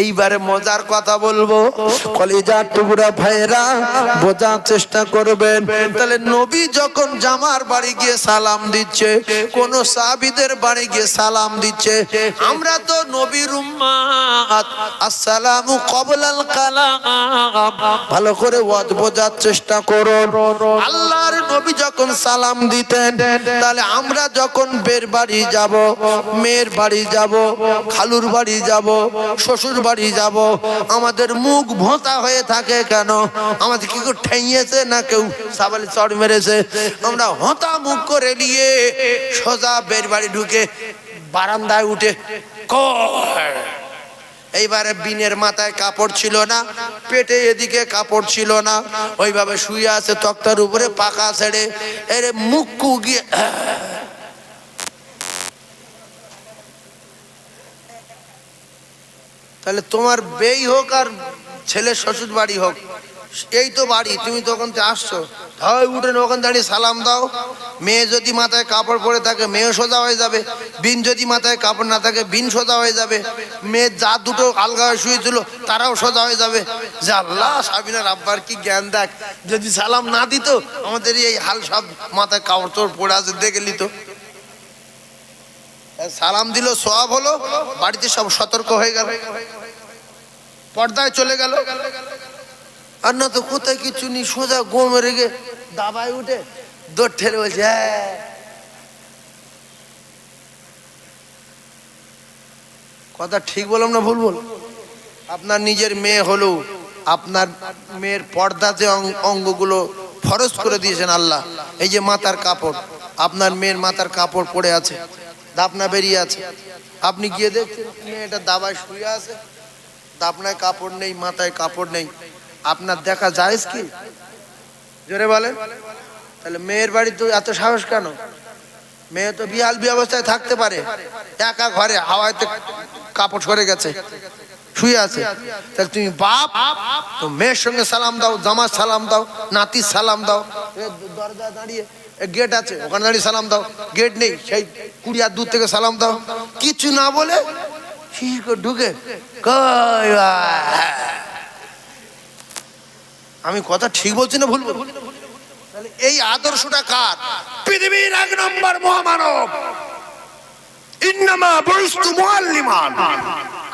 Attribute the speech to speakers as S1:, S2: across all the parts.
S1: এইবারে মজার কথা বলব। কলিজার টুকরা ভাইরা বোঝার চেষ্টা করবেন। তাহলে নবী যখন জামার বাড়ি গিয়ে সালাম দিচ্ছে, কোন সাহাবীদের বাড়ি গিয়ে সালাম দিচ্ছে, আমরা তো নবীর উম্মাত। কবলাল কালাম। ভালো করে ওয়াজ বোঝার চেষ্টা করুন। আল্লাহর নবী যখন সালাম দিতেন, তাহলে আমরা যখন বের বাড়ি যাব, মেয়ের বাড়ি যাব, খালুর বাড়ি যাব, শ্বশুর বাড়ি যাব। আমাদের মুখ ভোঁতা হয়ে থাকে কেন? আমাদের কি কেউ ঠেঙিয়েছে না কেউ সাবালে চড় মেরেছে? আমরা হতা মুখ করে নিয়ে সোজা বের বাড়ি ঢুকে বারান্দায় উঠে, কর! এইবারে বিনের মাথায় কাপড় ছিল না, পেটে এদিকে কাপড় ছিল না। ওইভাবে শুয়ে আছে তক্তার উপরে পাকা ছেড়ে। এরে মুখ কুগিয়ে তাহলে তোমার বেই হোক আর ছেলে শ্বশুর বাড়ি হোক, এই তো বাড়ি, তুমি তো ওখান থেকে আসছো। হয় উঠে ওখান দাঁড়িয়ে সালাম দাও। মেয়ে যদি মাথায় কাপড় পরে থাকে মেয়ে সোজা হয়ে যাবে। বিন যদি মাথায় কাপড় না থাকে, বিন সোজা হয়ে যাবে। মেয়ে যা দুটো আলগা হয়ে শুয়েছিল, তারাও সোজা হয়ে যাবে। যে আল্লাহ সাবিনার আব্বার কি জ্ঞান দেখ। যদি সালাম না দিত, আমাদের এই হাল সব মাথায় কাপড় তোর পড়ে আছে, দেখে নিত। সালাম দিল সব হলো, বাড়িতে সব সতর্ক হয়ে গেল। পর্দায় চলে গেল। আর না তো কোথায় কিছু নি সোজা গোমে রেগে দাবায় উঠে দৌড় বলছে "হ্যাঁ।" কথা ঠিক বললাম না, ভুল বল? আপনার নিজের মেয়ে হলো, আপনার মেয়ের পর্দা যে অঙ্গগুলো ফরজ করে দিয়েছেন আল্লাহ। এই যে মাথার কাপড়, আপনার মেয়ের মাথার কাপড় পড়ে আছে। দাপনা বেরিয়ে আছে। আপনি গিয়ে দেখছেন মেয়েটা দাবায় শুয়ে আছে। দাপনায় কাপড় নেই, মাথায় কাপড় নেই। আপনার দেখা যায় কি? জোরে বলেন। তাহলে মেয়ের বাড়ি তো এত সাহস কেন? মেয়ে তো বিহাল বি অবস্থায় থাকতে পারে। একা ঘরে হাওয়াতে কাপড় সরে গেছে, শুয়ে আছে। তাহলে তুমি বাপ, তো মেয়ের সঙ্গে সালাম দাও, জামার সালাম দাও, নাতির সালাম দাও। দরজা দাঁড়িয়ে গেট আছে, ওখানে দাঁড়িয়ে সালাম দাও। গেট নেই, সেই কুড়িয়ার দূর থেকে সালাম দাও। কিছু না বলে ঢুকে? আমি কথা ঠিক বলছি না ভুল এই আদর্শটা কার? পৃথিবীর এক নম্বর মহামানব।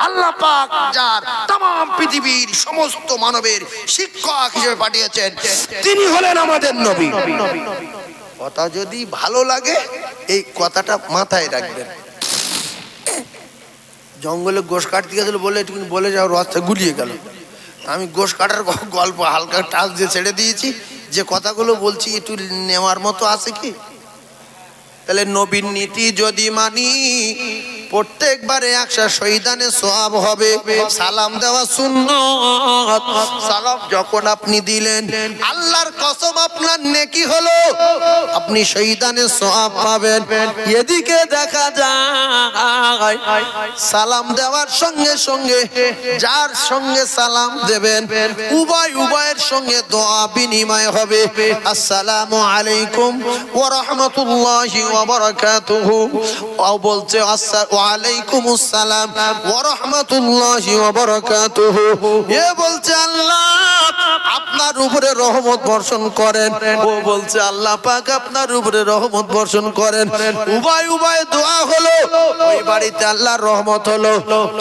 S1: আল্লাহ পাক যার তাম পৃথিবীর সমস্ত মানবের শিক্ষক হিসেবে পাঠিয়েছেন, তিনি হলেন আমাদের নবী। কথা যদি ভালো লাগে, এই কথাটা মাথায় রাখবেন। জঙ্গলে গোশ কাটতে গেছিল বলে একটু বলে যাও, রথটা গুলিয়ে গেল। আমি গোশ কাটার গল্প হালকা টাচ দিয়ে ছেড়ে দিয়েছি। যে কথাগুলো বলছি, একটু নেওয়ার মতো আছে কি? তাহলে নবীন নীতি যদি মানি প্রত্যেকবারে একশো শহীদানে সোয়াব হবে। সালাম দেওয়া শূন্য সালাম যখন আপনি দিলেন, আল্লাহর কসম আপনার নেকি হলো। আপনি শহীদানে সোয়াব পাবেন। এদিকে দেখা যায়, সালাম দেওয়ার সঙ্গে সঙ্গে যার সঙ্গে সালাম দেবেন, উভয় উভয়ের সঙ্গে দোয়া বিনিময় হবে। আসসালামু আলাইকুম ওয়া রাহমাতুল্লাহি ওয়া বারাকাতুহু। ও বলছে আসসা ওয়া আলাইকুম আসসালাম ওয়া রাহমাতুল্লাহি ওয়া বারাকাতুহু। এ বলছে আল্লাহ উপরে রহমত বর্ষণ করেন। ও বলছে আল্লাহ পাক আপনার উপরে রহমত বর্ষণ করেন। উভয় উভয় দোয়া হলো। ওই বাড়িতে আল্লাহর রহমত হলো।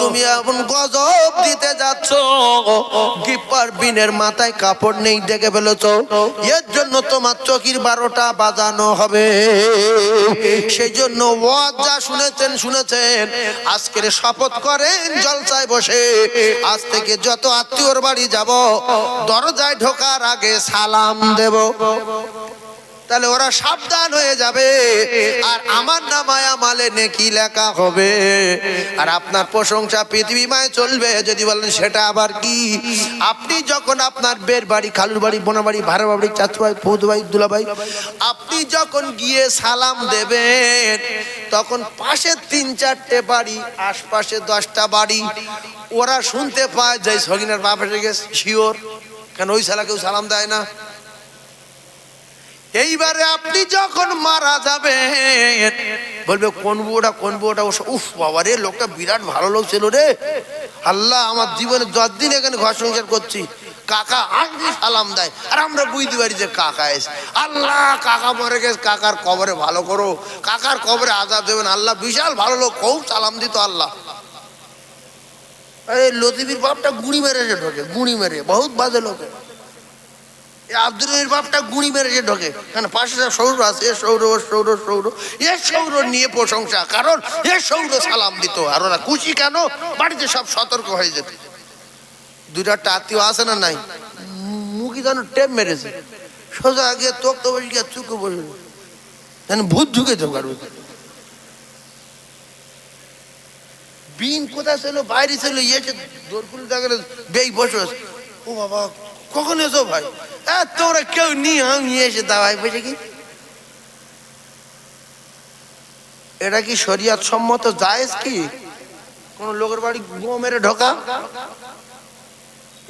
S1: তুমি এখন গজব দিতে যাচ্ছ গিপার বিনের মাথায় কাপড় নেই ডেকে ফেলেছো। এর জন্য তোমার চকির বারোটা বাজানো হবে। সেই জন্য ওয়াজ যা শুনেছেন শুনেছেন। আজকের শপথ করেন জলসায় বসে। আজ থেকে যত আত্মীয়র বাড়ি যাব দরজায় ঢোকার আগে সালাম দেব। তাহলে ওরা সাবধান হয়ে যাবে। আর আমার নামায় আমালে নেকি লেখা হবে। আর আপনার প্রশংসা পৃথিবীমায় চলবে। যদি বলেন, সেটা আবার কি? আপনি যখন আপনার বের বাড়ি, খালুর বাড়ি, বোনা বাড়ি, ভাড়া বাড়ি চাচু ভাই ফৌদ ভাই দুলা ভাই আপনি যখন গিয়ে সালাম দেবেন, তখন পাশে তিন চারটে বাড়ি, আশপাশে দশটা বাড়ি, ওরা শুনতে পায় যে সগিনার বাপ এসে গেছে, শিওর। কেন ওই সালা কেউ সালাম দেয় না? এইবারে আপনি যখন মারা যাবেন, বলবে, কোন বউটা কোন ও উফ, বাবা রে, লোকটা বিরাট ভালো লোক ছিল রে। আল্লাহ আমার জীবনে দশ দিন এখানে ঘর সংসার করছি, কাকা আগে সালাম দেয়। আর আমরা বুঝতে পারি যে কাকা এসে, আল্লাহ, কাকা মরে গেছে, কাকার কবরে ভালো করো। কাকার কবরে আজাদ দেবেন আল্লাহ বিশাল ভালো লোক, খুব সালাম দিত আল্লাহ। এই লতিফির বাপটা গুড়ি মেরেছে ঢোকে, গুড়ি মেরে, বহুত বাজে লোকে। আব্দুল রহির বাপটা গুড়ি মেরেছে ঢোকে। কেন পাশে যা সৌর আছে, এ সৌর সৌর সৌর। এ সৌর নিয়ে প্রশংসা, কারণ এ সৌর সালাম দিত। আর ওরা খুশি কেন? বাড়িতে সব সতর্ক হয়ে যেত। দুইটা আত্মীয় আছে না নাই? মুখি যেন টেপ মেরেছে। সোজা আগে তোক তো বসে গিয়ে চুকে বসে ভূত ঢুকে তো কারও বিন কোথায় ছিল, বাইরে ছিল ইয়েছে দোরকুল দেখলে বেই বসে ও বাবা, কখন এসো ভাই? হ্যাঁ তোমরা কেউ নিয়ে আমি এসে দাওয়াই বসে কি? এটা কি শরিয়াত সম্মত জায়েজ কি? কোন লোকের বাড়ি গো মেরে ঢোকা?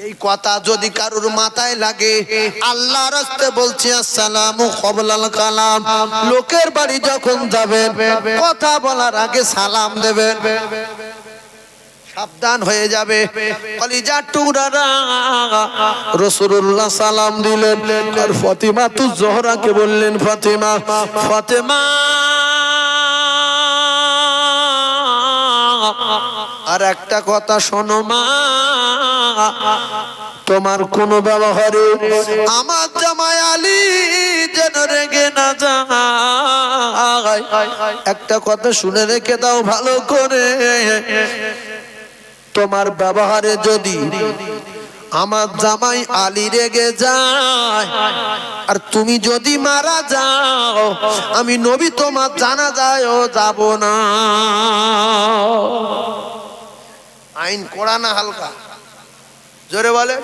S1: এই কথা যদি কারোর মাথায় লাগে, আল্লাহ রাস্তে বলছি, আসসালামু কবলাল কালাম। লোকের বাড়ি যখন যাবেন কথা বলার আগে সালাম দেবেন সাবধান হয়ে যাবে। কলিজার টুকরারা রসুল্লাহ সালাম দিলেন। আর ফতিমা তু জহরাকে বললেন, ফতিমা, ফতেমা, আর একটা কথা শোনো মা, তোমার কোন ব্যবহারে আমার জামাই আলী যেন রেগে না যায়। একটা কথা শুনে রেখে দাও ভালো করে। তোমার ব্যবহারে যদি আমার জামাই আলী রেগে যায়, আর তুমি যদি মারা যাও, আমি নবী তোমার জানা যায় যাব না। আইন কড়া না হালকা? জোরে বলে।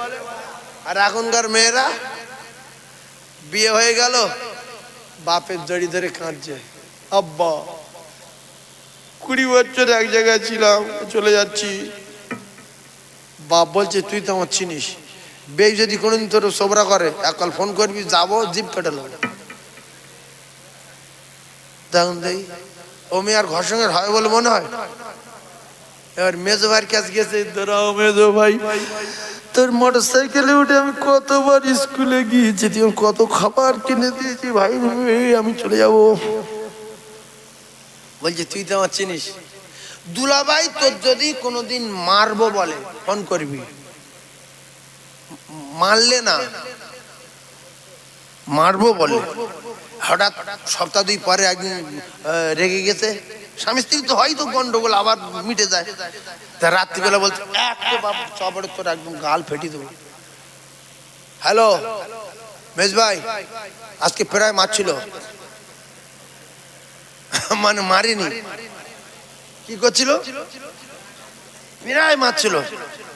S1: আর এখনকার মেয়েরা, বিয়ে হয়ে গেল, বাপের জড়ি ধরে কাঁদছে। আব্বা, কুড়ি বছর এক জায়গায় ছিলাম, চলে যাচ্ছি। বাপ বলছে, তুই তো আমার চিনিস। বেই যদি কোনোদিন তোর সোবরা করে এককাল ফোন করবি, যাব, জিপ কেটে নেব দেখুন দেই, ও আর ঘর সঙ্গে হয় বলে মনে হয়? এবার মেজো ভাইয়ের কাছে গেছে, দাঁড়াও মেজো ভাই, তোর মোটর সাইকেলে উঠে আমি কতবার স্কুলে গিয়েছি, তুই কত খাবার কিনে দিয়েছি, ভাই, আমি চলে যাব। বলছে, তুই তো আমার চিনিস। দুলাভাই, তোর যদি কোনোদিন মারবো বলে, ফোন করবি। মারলে না। মারবো বলে। হঠাৎ সপ্তাহ দুই পরে একদিন রেগে গেছে। স্বামী স্ত্রী তো হয়তো গন্ডগোল, আবার মিটে যায়। রাত্রিবেলা বলছে, এক তো বাবু চবড়ে তোর একদম গাল ফেটি দেবো। হ্যালো, মেজ ভাই, আজকে প্রায় মারছিল। মানে মারিনি। কি করছিল? প্রায় মারছিল।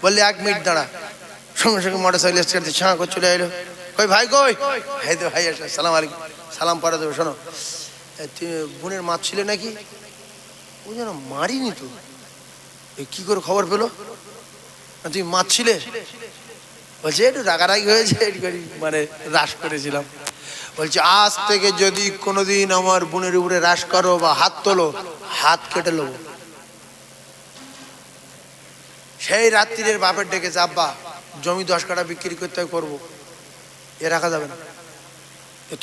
S1: বললে, এক মিনিট দাঁড়া। সঙ্গে সঙ্গে মোটর সাইকেল স্টার্ট ছাঁ করে চলে এলো। কই ভাই, কই? এই তো ভাই আসলে সালাম আলাইকুম। সালাম পরে দেবো, শোনো। তুই বোনের মাছ ছিলে নাকি? ও যেন মারিনি তো। কি করে খবর পেল? তুই মাছ ছিলে? বলছে, একটু রাগারাগি হয়েছে। মানে রাস করেছিলাম। বলছে, আজ থেকে যদি কোনোদিন আমার বোনের উপরে রাস করো বা হাত তোলো, হাত কেটে নেব। সেই রাত্রির বাপের ডেকেছে আব্বা, জমি দশ কাটা বিক্রি করতে করব। এ রাখা যাবে না।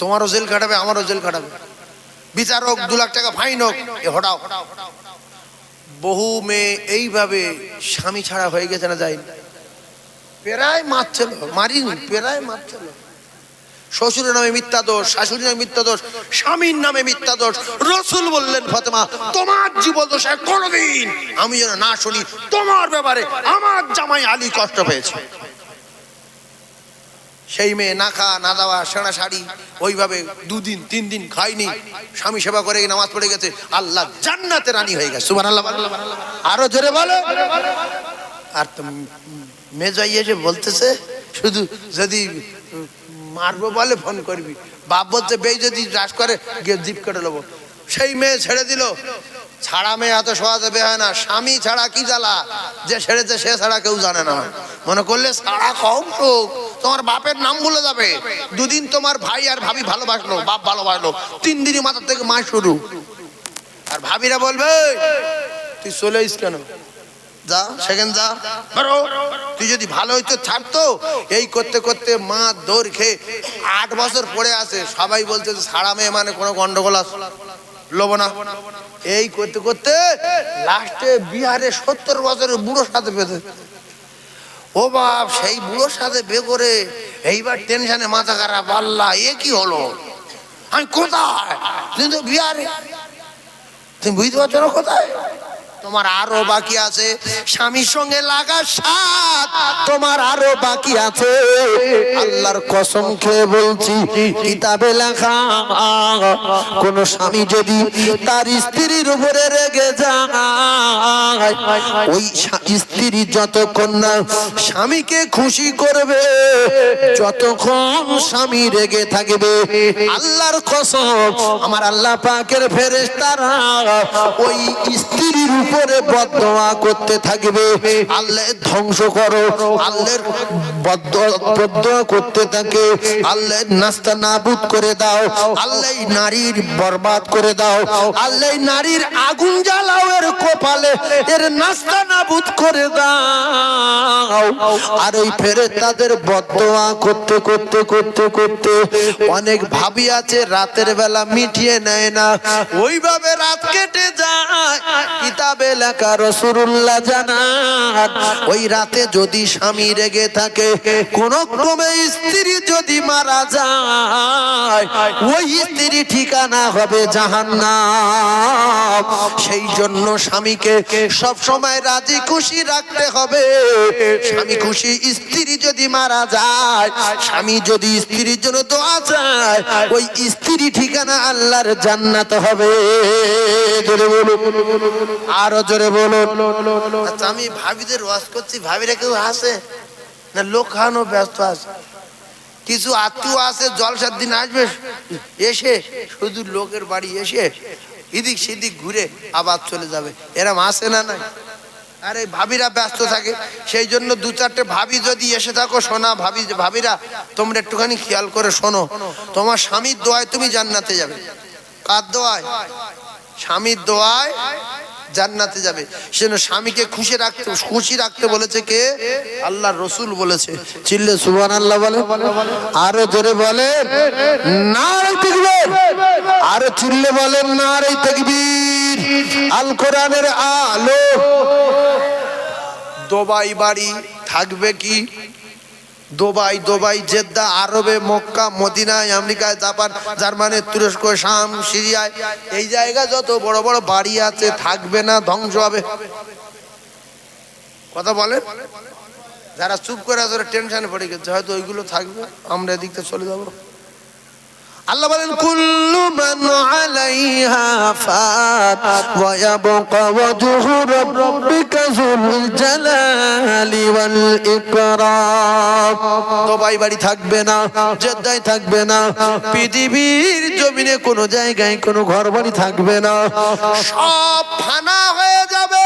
S1: তোমারও জেল কাটাবে আমারও জেল কাটাবে বিচার হোক, দু লাখ টাকা ফাইন হোক, এ হটাও। বহু মেয়ে এইভাবে স্বামী ছাড়া হয়ে গেছে না যাই পেরায় মারছিল, মারিনি, পেরায় মারছিল। শ্বশুরের নামে মিথ্যা দোষ, শাশুড়ির নামে মিথ্যা দোষ, স্বামীর নামে মিথ্যা দোষ। রসুল বললেন, ফাতেমা, তোমার জীবন দোষে কোনোদিন। আমি যেন না শুনি, তোমার ব্যাপারে আমার জামাই আলী কষ্ট পেয়েছে। সেই মেয়ে না খাওয়া না দাওয়া, সেনা শাড়ি, ওইভাবে দুদিন তিন দিন খায়নি। স্বামী সেবা করে নামাজ পড়ে গেছে। আল্লাহ জান্নাতে রানী হয়ে গেছে। সুবান আল্লাহ আরও ধরে বলো। আর তো মেজাই যে বলতেছে, শুধু যদি মারবো বলে ফোন করবি। বাপ বলছে, বেই যদি রাস করে, গিয়ে জিপ কেটে নেব। সেই মেয়ে ছেড়ে দিল। ছাড়া মেয়ে এত সহজে বে হয় না। স্বামী ছাড়া কি জ্বালা? যে ছেড়েছে, সে ছাড়া কেউ জানে না। মনে করলে ছাড়া কম সুখ তোমার বাপের নাম ভুলে যাবে। দুদিন তোমার ভাই আর ভাবি ভালোবাসলো, বাপ ভালোবাসলো। তিন দিনই মাথার থেকে মা শুরু। আর ভাবিরা বলবে তুই চলে কেন? যা, সেখানে যা। ধরো তুই যদি ভালো হইতো ছাড়তো এই করতে করতে মা দৌড় খেয়ে আট বছর পড়ে আছে। সবাই বলছে যে সারা মেয়ে মানে কোনো গন্ডগোল আছে লোব না। এই করতে করতে লাস্টে বিহারে সত্তর বছরের বুড়োর সাথে পেতে ও বাপ, সেই বুড়োর সাথে বে করে এইবার টেনশনে মাথা খারাপ। আল্লাহ, এ কি হলো? আমি কোথায়? তুমি তো বিহারে। তুমি বুঝতে পারছ না কোথায়? তোমার আরও বাকি আছে। স্বামীর সঙ্গে লাগা সাত, তোমার আরও বাকি আছে। আল্লাহর কসম খেয়ে বলছি, কিতাবে লেখা কোন স্বামী যদি তার স্ত্রীর উপরে রেগে যায়, ওই স্ত্রী যতক্ষণ না স্বামীকে খুশি করবে, যতক্ষণ স্বামী রেগে থাকবে, আল্লাহর কসম, আমার আল্লাহ পাকের ফেরেশতারা ওই স্ত্রীর উপরে বদদোয়া করতে থাকবে। আল্লাহ ধ্বংস করো। আল্লাহর বদদোয়া করতে থাকে। আল্লাহ নাস্তা নাবুদ করে দাও। আল্লাহ নারীর বরবাদ করে দাও। আল্লাহ নারীর আগুন জ্বালাও এর কপালে। এর নাস্তা নাবুদ করে দাও। আর ওই ফেরে তাদের বদদোয়া করতে করতে করতে করতে অনেক ভাবি আছে, রাতের বেলা মিটিয়ে নেয় না। ওইভাবে রাত কেটে যায়। কিতাবে লেখা রসুল্লাহ জানান, ওই রাতে যদি স্বামী রেগে থাকে, কোন ক্রমে স্ত্রী যদি মারা যায়, ওই স্ত্রী ঠিকানা হবে জাহান্নাম। সেই জন্য স্বামীকে সব সময় রাজি খুশি রাখতে হবে। স্বামী খুশি স্ত্রী যদি মারা যায়, স্বামী যদি স্ত্রীর জন্য দোয়া চায়, ওই স্ত্রী ঠিকানা আল্লাহর জান্নাত হবে। বলুন। আরও জোরে বলুন। আচ্ছা আমি ভাবিদের ওয়াজ করছি, ভাবিরা কেউ আসে? না, লোক খাওয়ানো ব্যস্ত আছে। কিছু আত্মীয় আছে জলসার দিন আসবে, এসে শুধু লোকের বাড়ি এসে এদিক সেদিক ঘুরে আবার চলে যাবে। এরম আসে না নাই? আরে, ভাবিরা ব্যস্ত থাকে। সেই জন্য দু চারটে ভাবি যদি এসে থাকো শোনা ভাবি, ভাবিরা, তোমরা একটুখানি খেয়াল করে শোনো। তোমার স্বামীর দোয়ায় তুমি জান্নাতে যাবে। কার দোয়ায়? স্বামীর দোয়ায় জান্নাতে যাবে। সেজন্য স্বামীকে খুশি রাখতে খুশি রাখতে বলেছে কে? আল্লাহ রসুল বলেছে। চিল্লে সুবান আল্লাহ বলে আরও জোরে বলে তাকবীর। আরও চিল্লে বলেন নারে তাকবীর। আল কোরআনের আলো। দোবাই বাড়ি থাকবে কি? দুবাই দুবাই, জেদ্দা, আরবে, মক্কা, মদিনায়, আমেরিকায়, জাপান, জার্মানি, তুরস্ক, শাম, সিরিয়ায়। এই জায়গা যত বড় বড় বাড়ি আছে, থাকবে না, ধ্বংস হবে। কথা বলে? যারা চুপ করে আছে টেনশনে পড়ে গেছে। হয়তো ওইগুলো থাকবে, আমরা এদিকটা চলে যাব। আল্লাহ বলেন, কুল্লু মান আলাইহা ফাত ওয়া ইয়াবকা ওয়াজহু রাব্বিকা যুল জালালি ওয়াল ইকরাম। দুবাই বাড়ি থাকবে না, জেদ্দায় থাকবে না, পৃথিবীর জমিনে কোনো জায়গায় কোনো ঘর বাড়ি থাকবে না, সব ফানা হয়ে যাবে।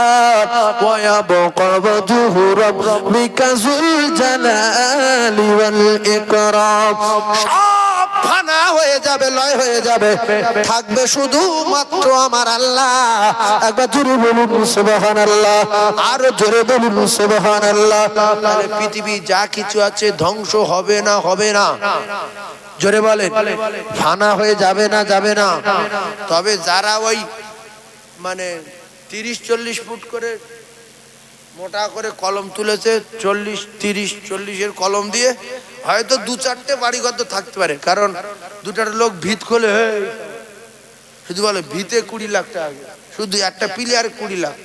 S1: ইয়াবকা ওয়াজহু রাব্বিকা যুল জালালি ওয়াল ফানা হয়ে যাবে, লয় হয়ে যাবে। থাকবে শুধু মাত্র আমার আল্লাহ। একবার জোরে বলুন, সুবহানাল্লাহ। আরও জোরে বলুন, সুবহানাল্লাহ। তাহলে পৃথিবী যা কিছু আছে ধ্বংস হবে না হবে না। জোরে বলেন। ফানা হয়ে যাবে না যাবে না। তবে যারা ওই মানে তিরিশ, চল্লিশ ফুট করে মোটা করে কলম তুলেছে, চল্লিশ, তিরিশ, চল্লিশের কলম দিয়ে। হয়তো দু চারটে বাড়িঘর তো থাকতে পারে, কারণ দু চারটে লোক ভিত খোলে শুধু বলে, ভিতে কুড়ি লাখ টাকা শুধু একটা পিলিয়ার কুড়ি লাখ।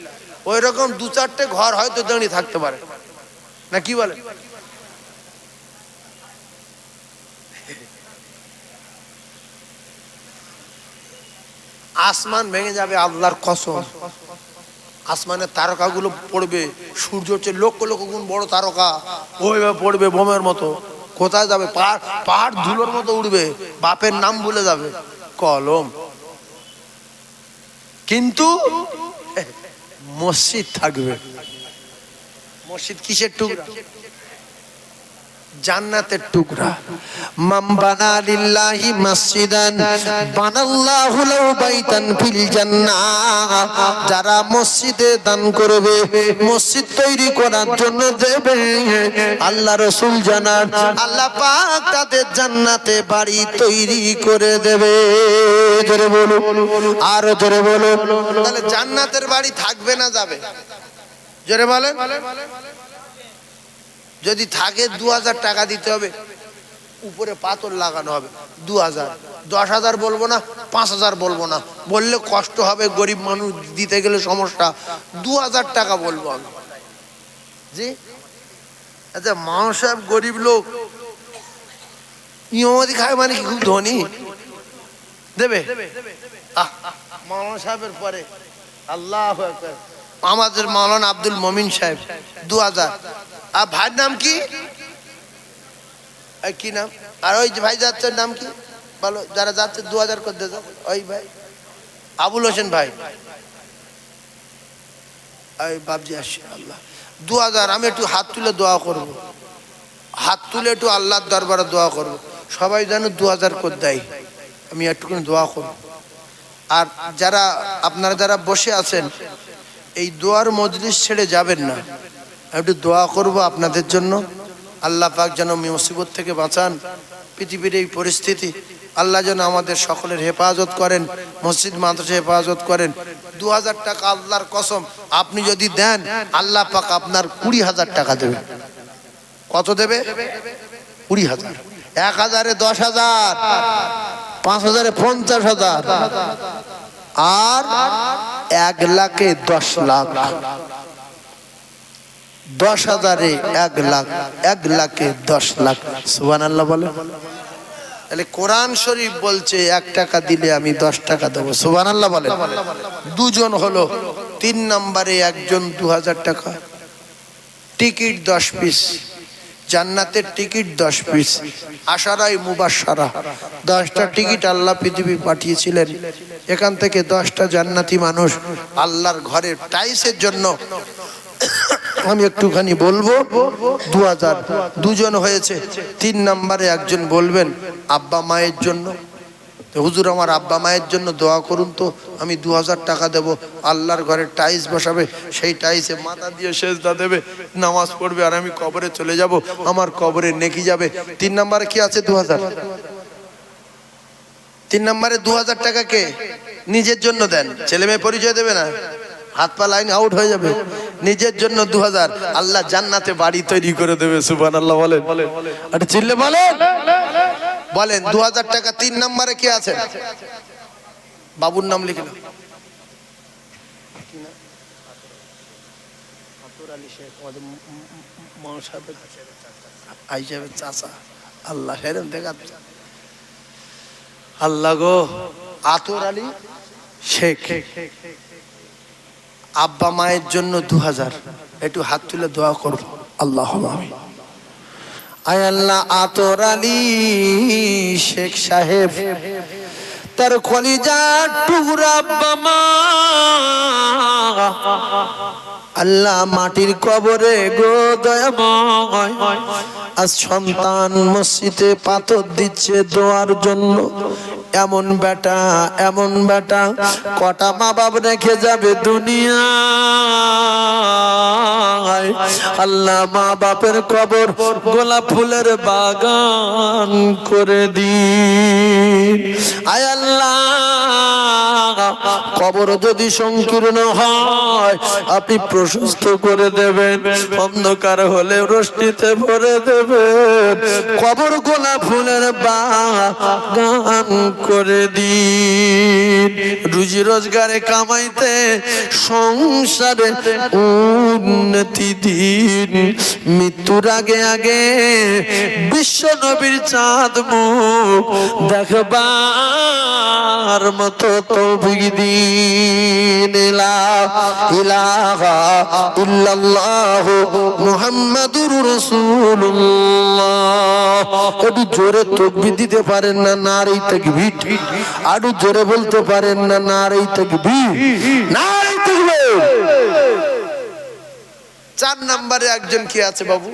S1: ওই রকম দু চারটে ঘর হয়তো দাঁড়িয়ে থাকতে পারে। না কি বলে? আসমান ভেঙে যাবে আল্লাহর কসম। আসমানের তারকাগুলো পড়বে, সূর্য হচ্ছে লক্ষ লক্ষ গুণ বড় তারকা। ওইভাবে পড়বে বোমের মতো। কোথায় যাবে? পাহাড় পাহাড় ধুলোর মতো উঠবে বাপের নাম ভুলে যাবে। কলম। কিন্তু মসজিদ থাকবে। মসজিদ কিসের টুকরা? জান্নাতের টুকরা। মাম বানা লিল্লাহি মসজিদান, বানাল্লাহু লাহু বাইতান ফিল জান্নাহ। যারা মসজিদে দান করবে, মসজিদ তৈরি করার জন্য দেবে। আল্লাহ রাসূল জানান আল্লাহ পাক তাদের জান্নাতে বাড়ি তৈরি করে দেবে। ধরে বলো আরও ধরে বলো তাহলে জান্নাতের বাড়ি থাকবে না যাবে। জোরে বলেন। যদি থাকে দু হাজার টাকা দিতে হবে, উপরে পাথর লাগানো হবে দু হাজার দশ হাজার বলব না পাঁচ হাজার বলব না। বললে কষ্ট হবে, গরিব মানুষ দিতে গেলে সমস্যা। দু হাজার টাকা বলব আমি। জি? আচ্ছা মাও সাহেব গরিব লোক। ইমামতি খায় মানে কি খুব ধনী? দেবে? মাওলানা সাহেবের পরে। আল্লাহ আমাদের মাওলানা আব্দুল মমিন সাহেব দু হাজার আর ভাইয়ের নাম কি? কি নাম? আর ওই ভাই যাচ্ছে নাম কি? বলো, যারা যাচ্ছে দু হাজার করে দেবে, ওই ভাই। আবুল হোসেন ভাই। ওই বাবজি আসছে আল্লাহ। দু হাজার, আমি একটু হাত তুলে দোয়া করব। হাত তুলে একটু আল্লাহর দরবারে দোয়া করব। সবাই যেন দু হাজার করে দেয়। আমি একটুখানি দোয়া করব। আর যারা, আপনারা যারা বসে আছেন, এই দোয়ার মজলিস ছেড়ে যাবেন না। একটু দোয়া করব আপনাদের জন্য। আল্লাহ পাক যেন মুসিবত থেকে বাঁচান। পৃথিবীর এই পরিস্থিতি, আল্লাহ যেন আমাদের সকলের হেফাজত করেন, মসজিদ মাদ্রাসা হেফাজত করেন। দু হাজার টাকা আল্লাহর কসম, আপনি যদি দেন, আল্লাহ পাক আপনার কুড়ি হাজার টাকা দেবে। কত দেবে? কুড়ি হাজার। এক হাজারে দশ হাজার, পাঁচ হাজারে পঞ্চাশ হাজার, আর এক লাখে দশ লাখ। দশ হাজারে এক লাখ, এক লাখে দশ লাখ। সুবান আল্লাহ বলে। তাহলে কোরআন শরীফ বলছে, এক টাকা দিলে আমি দশ টাকা দেবো। সুবান আল্লাহ বলে। দুজন হলো, তিন নম্বরে একজন দু হাজার টাকা। টিকিট দশ পিস, জান্নাতের টিকিট দশ পিস, আশারাই মুবাসারা দশটা টিকিট আল্লাহ পৃথিবী পাঠিয়েছিলেন। এখান থেকে দশটা জান্নাতি মানুষ আল্লাহর ঘরের টাইসের জন্য আমি একটুখানি বলব দু হাজার দুজন হয়েছে, তিন নম্বরে একজন বলবেন আব্বা মায়ের জন্য। হুজুর, আমার আব্বা মায়ের জন্য দোয়া করুন তো, আমি দু হাজার টাকা দেবো। আল্লাহর ঘরে টাইস বসাবে, সেই টাইসে মাথা দিয়ে সেজদা দেবে, নামাজ পড়বে আর আমি কবরে চলে যাব, আমার কবরে নেকি যাবে। তিন নম্বরে কি আছে দু হাজার তিন নম্বরে দু হাজার টাকা কে? নিজের জন্য দেন। ছেলে মেয়ে পরিচয় দেবে না? হাত পা লাইন আউট হয়ে যাবে। নিজের জন্য দু হাজার আল্লাহ জান্নাতে বাড়ি তৈরি করে দেবে সুবান আল্লাহ বলেন। আরে চিল্লে বলেন। বলেন দু হাজার টাকা তিন নম্বরে কে আছে? বাবুর নাম লিখলাম চাচা। আল্লাহ হেরেন দেখা আল্লাহ গো। আতর আলী শেখ। আব্বা মায়ের জন্য দু হাজার একটু হাত তুলে দোয়া করব। আল্লাহ আয় আল্লাহ আতর আলী শেখ সাহেব, তার কলিজা টুকরা আব্বা মা। আল্লাহ মাটির কবরে গো দয়াময়, আজ সন্তান মসজিদে পাথর দিচ্ছে দোয়ার জন্য। এমন বেটা এমন বেটা কটা মা বাপ রেখে যাবে দুনিয়া।
S2: নাই আল্লাহ মা বাপের কবর গোলাপ ফুলের বাগান করে দিন। আয় আল্লাহ, কবর যদি সংকীর্ণ হয়, আপনি প্রশস্ত করে দেবেন। অন্ধকার হলে রশ্মিতে ভরে দেবেন। কবর গোলাপ ফুলের বাগান করে দিন। রুজি রোজগারে কামাইতে সংসারে উন্নতি দিন মৃত্যুর আগে আগে বিশ্ব নবীর চাঁদ মুখ দেখবার মতো তৌফিক দিন। ইলা ইলাহা ইল্লাল্লাহু মুহাম্মাদুর রাসূলুল্লাহ। একটু জোরে তকবীর দিতে পারেন না নারী তাকবীর? আরও জোরে বলতে পারেন না নারী তাকবীর? নারী তাকবীর!
S1: চার নাম্বারে একজন কি আছে বাবু?